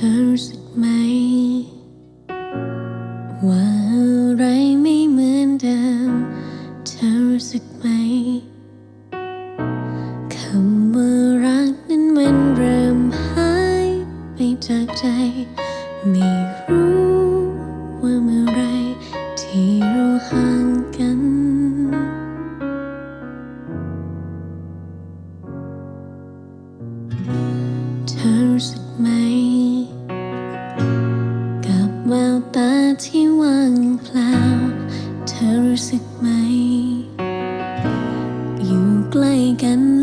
ธอรู้สึกไหม ว่าอะไรไม่เหมือนเดิม เธอรู้สึกไหม คำว่ารักนั้นมันเริ่มหายไปจากใจ ไม่รู้ว่าเมื่อไรที่เราห่างกัน เธอรู้สึกไหม รู้สึกไหม อยู่ใกล้กันแล้วมัน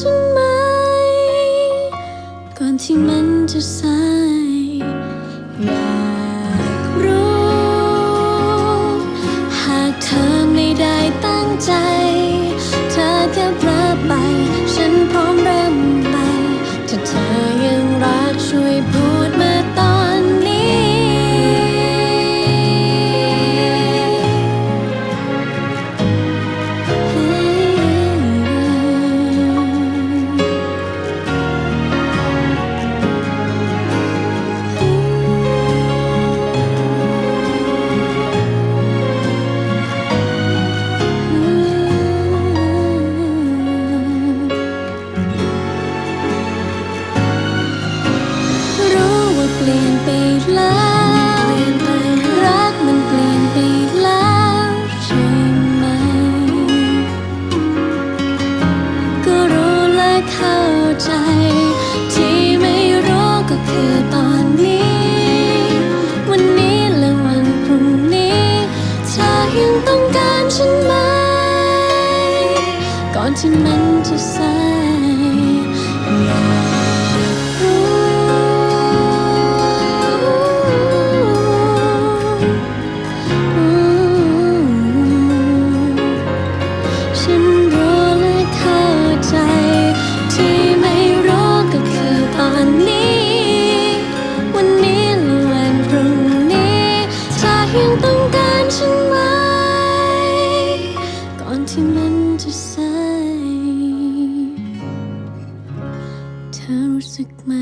ฉันไหม ก่อนที่มันจะสาย ใจ ที่ไม่รู้ก็คือตอนนี้ วันนี้และวันพรุ่งนี้เธอยังต้องการฉันไหม ก่อนที่มันจะสาย อนนี้ วันนี้และวันพรุ่งนี้เธอยังต้องการฉันไหม ก่อนที่มันจะสายเธอรู้สึกไหม